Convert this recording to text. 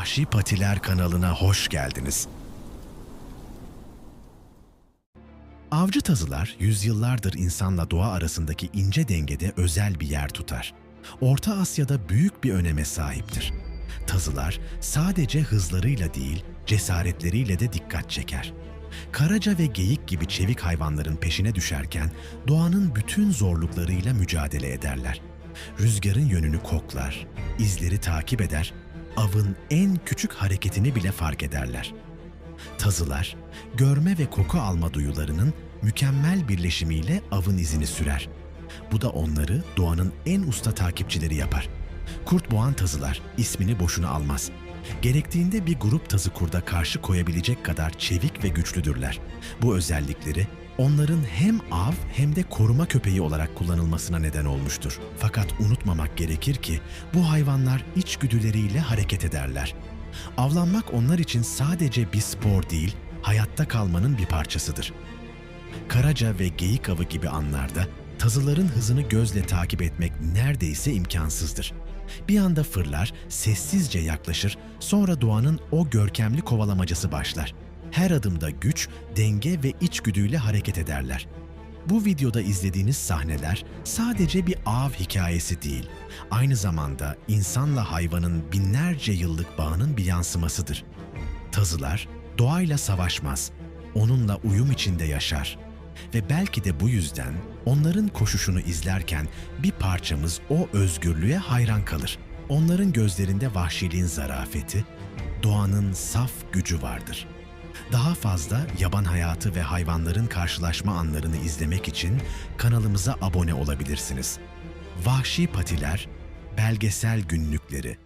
Vahşi Patiler kanalına hoş geldiniz. Avcı tazılar yüzyıllardır insanla doğa arasındaki ince dengede özel bir yer tutar. Orta Asya'da büyük bir öneme sahiptir. Tazılar sadece hızlarıyla değil, cesaretleriyle de dikkat çeker. Karaca ve geyik gibi çevik hayvanların peşine düşerken doğanın bütün zorluklarıyla mücadele ederler. Rüzgarın yönünü koklar, izleri takip eder, avın en küçük hareketini bile fark ederler. Tazılar, görme ve koku alma duyularının mükemmel birleşimiyle avın izini sürer. Bu da onları doğanın en usta takipçileri yapar. Kurt boğan tazılar ismini boşuna almaz. Gerektiğinde bir grup tazı kurda karşı koyabilecek kadar çevik ve güçlüdürler. Bu özellikleri onların hem av hem de koruma köpeği olarak kullanılmasına neden olmuştur. Fakat unutmamak gerekir ki bu hayvanlar içgüdüleriyle hareket ederler. Avlanmak onlar için sadece bir spor değil, hayatta kalmanın bir parçasıdır. Karaca ve geyik avı gibi anlarda tazıların hızını gözle takip etmek neredeyse imkansızdır. Bir anda fırlar, sessizce yaklaşır, sonra doğanın o görkemli kovalamacası başlar. Her adımda güç, denge ve içgüdüyle hareket ederler. Bu videoda izlediğiniz sahneler sadece bir av hikayesi değil, aynı zamanda insanla hayvanın binlerce yıllık bağının bir yansımasıdır. Tazılar doğayla savaşmaz, onunla uyum içinde yaşar. Ve belki de bu yüzden onların koşuşunu izlerken bir parçamız o özgürlüğe hayran kalır. Onların gözlerinde vahşiliğin zarafeti, doğanın saf gücü vardır. Daha fazla yaban hayatı ve hayvanların karşılaşma anlarını izlemek için kanalımıza abone olabilirsiniz. Vahşi Patiler Belgesel Günlükleri